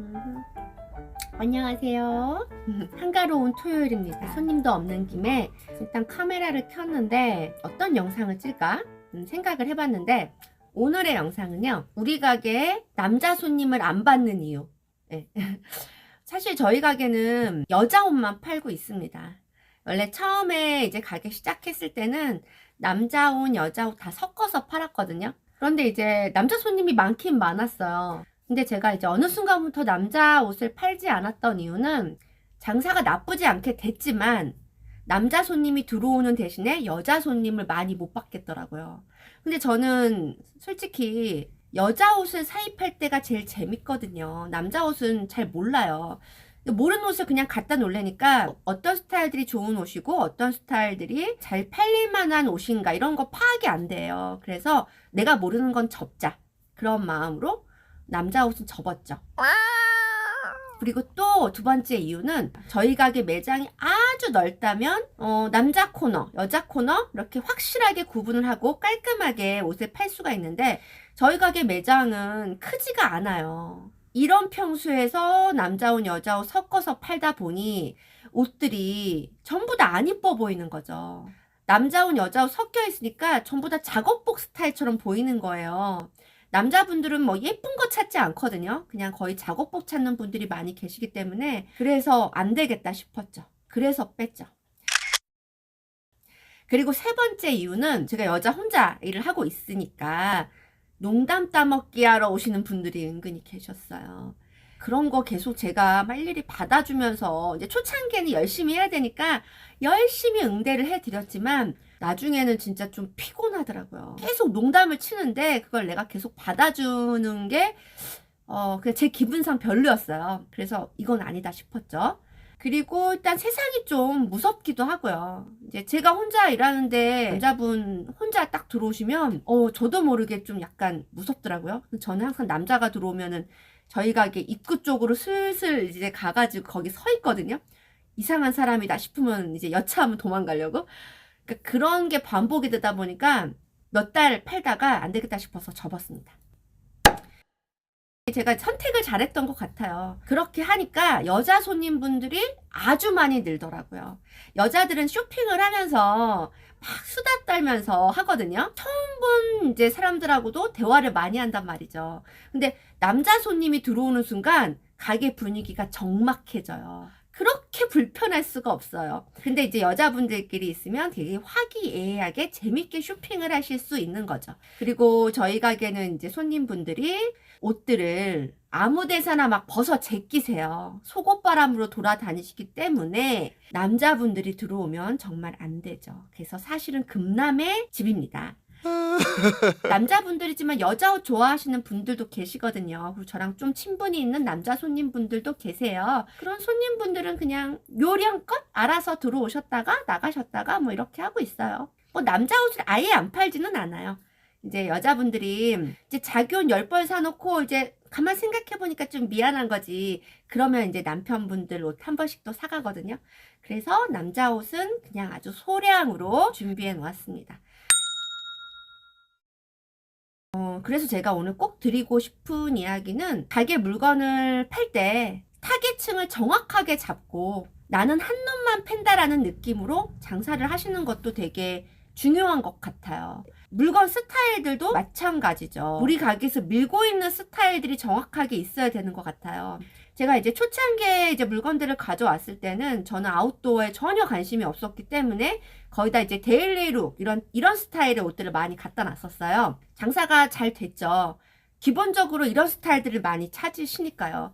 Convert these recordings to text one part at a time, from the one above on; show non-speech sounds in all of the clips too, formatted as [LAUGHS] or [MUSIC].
음. 안녕하세요. [LAUGHS] 한가로운 토요일입니다. 손님도 없는 김에 일단 카메라를 켰는데 어떤 영상을 찍을까 음, 생각을 해봤는데 오늘의 영상은요. 우리 가게에 남자 손님을 안 받는 이유. 네. [LAUGHS] 사실 저희 가게는 여자 옷만 팔고 있습니다. 원래 처음에 이제 가게 시작했을 때는 남자 옷, 여자 옷 다 섞어서 팔았거든요. 그런데 이제 남자 손님이 많긴 많았어요. 근데 제가 이제 어느 순간부터 남자 옷을 팔지 않았던 이유는 장사가 나쁘지 않게 됐지만 남자 손님이 들어오는 대신에 여자 손님을 많이 못 받겠더라고요. 근데 저는 솔직히 여자 옷을 사입할 때가 제일 재밌거든요. 남자 옷은 잘 몰라요. 모르는 옷을 그냥 갖다 놓으려니까 어떤 스타일들이 좋은 옷이고 어떤 스타일들이 잘 팔릴 만한 옷인가 이런 거 파악이 안 돼요. 그래서 내가 모르는 건 접자. 그런 마음으로 남자 옷은 접었죠. 그리고 또 두 번째 이유는 저희 가게 매장이 아주 넓다면 어, 남자 코너, 여자 코너 이렇게 확실하게 구분을 하고 깔끔하게 옷을 팔 수가 있는데 저희 가게 매장은 크지가 않아요. 이런 평수에서 남자 옷, 여자 옷 섞어서 팔다 보니 옷들이 전부 다 안 이뻐 보이는 거죠. 남자 옷, 여자 옷 섞여 있으니까 전부 다 작업복 스타일처럼 보이는 거예요. 남자분들은 뭐 예쁜 거 찾지 않거든요. 그냥 거의 작업복 찾는 분들이 많이 계시기 때문에 그래서 안 되겠다 싶었죠. 그래서 뺐죠. 그리고 세 번째 이유는 제가 여자 혼자 일을 하고 있으니까 농담 따먹기 하러 오시는 분들이 은근히 계셨어요. 그런 거 계속 제가 막 일일이 받아주면서 이제 초창기에는 열심히 해야 되니까 열심히 응대를 해드렸지만 나중에는 진짜 좀 피곤하더라고요. 계속 농담을 치는데 그걸 내가 계속 받아주는 게 어, 그냥 제 기분상 별로였어요. 그래서 이건 아니다 싶었죠. 그리고 일단 세상이 좀 무섭기도 하고요. 이제 제가 혼자 일하는데 남자분 혼자 딱 들어오시면 어 저도 모르게 좀 약간 무섭더라고요. 저는 항상 남자가 들어오면은 저희 가게 입구 쪽으로 슬슬 이제 가가지고 거기 서 있거든요. 이상한 사람이다 싶으면 이제 여차하면 도망가려고. 그러니까 그런 게 반복이 되다 보니까 몇 달 팔다가 안 되겠다 싶어서 접었습니다. 제가 선택을 잘했던 것 같아요. 그렇게 하니까 여자 손님분들이 아주 많이 늘더라고요. 여자들은 쇼핑을 하면서 막 수다 떨면서 하거든요. 처음 본 이제 사람들하고도 대화를 많이 한단 말이죠. 근데 남자 손님이 들어오는 순간 가게 분위기가 적막해져요. 그렇게 불편할 수가 없어요. 근데 이제 여자분들끼리 있으면 되게 화기애애하게 재밌게 쇼핑을 하실 수 있는 거죠. 그리고 저희 가게는 이제 손님분들이 옷들을 아무 데서나 막 벗어 제끼세요. 속옷바람으로 돌아다니시기 때문에 남자분들이 들어오면 정말 안 되죠. 그래서 사실은 금남의 집입니다. 남자분들이지만 여자 옷 좋아하시는 분들도 계시거든요. 그리고 저랑 좀 친분이 있는 남자 손님분들도 계세요. 그런 손님분들은 그냥 요령껏 알아서 들어오셨다가 나가셨다가 뭐 이렇게 하고 있어요. 뭐 남자 옷을 아예 안 팔지는 않아요. 이제 여자분들이 이제 자기 옷 10벌 사놓고 이제 가만 생각해보니까 좀 미안한 거지. 그러면 이제 남편분들 옷 한 벌씩 또 사가거든요. 그래서 남자 옷은 그냥 아주 소량으로 준비해 놓았습니다. 어, 그래서 제가 오늘 꼭 드리고 싶은 이야기는 가게 물건을 팔 때 타겟층을 정확하게 잡고 나는 한 놈만 팬다라는 느낌으로 장사를 하시는 것도 되게 중요한 것 같아요. 물건 스타일들도 마찬가지죠. 우리 가게에서 밀고 있는 스타일들이 정확하게 있어야 되는 것 같아요. 제가 이제 초창기에 이제 물건들을 가져왔을 때는 저는 아웃도어에 전혀 관심이 없었기 때문에 거의 다 이제 데일리룩 이런 이런 스타일의 옷들을 많이 갖다 놨었어요. 장사가 잘 됐죠. 기본적으로 이런 스타일들을 많이 찾으시니까요.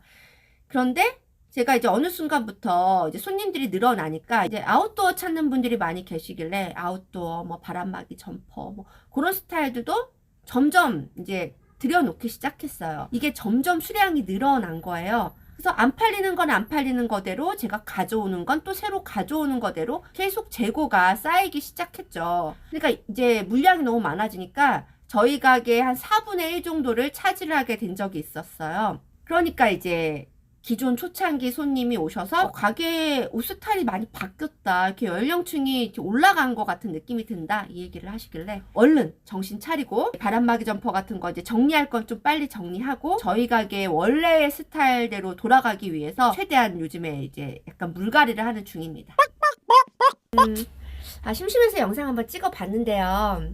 그런데 제가 이제 어느 순간부터 이제 손님들이 늘어나니까 이제 아웃도어 찾는 분들이 많이 계시길래 아웃도어 뭐 바람막이 점퍼 뭐 그런 스타일들도 점점 이제 들여놓기 시작했어요. 이게 점점 수량이 늘어난 거예요. 그래서 안 팔리는 건 안 팔리는 거대로 제가 가져오는 건 또 새로 가져오는 거대로 계속 재고가 쌓이기 시작했죠. 그러니까 이제 물량이 너무 많아지니까 저희 가게 한 4분의 1 정도를 차지를 하게 된 적이 있었어요. 그러니까 이제 기존 초창기 손님이 오셔서 어, 가게 옷 스타일이 많이 바뀌었다. 이렇게 연령층이 이렇게 올라간 것 같은 느낌이 든다. 이 얘기를 하시길래 얼른 정신 차리고 바람막이 점퍼 같은 거 이제 정리할 건 좀 빨리 정리하고 저희 가게 원래의 스타일대로 돌아가기 위해서 최대한 요즘에 이제 약간 물갈이를 하는 중입니다. 음, 아 심심해서 영상 한번 찍어 봤는데요.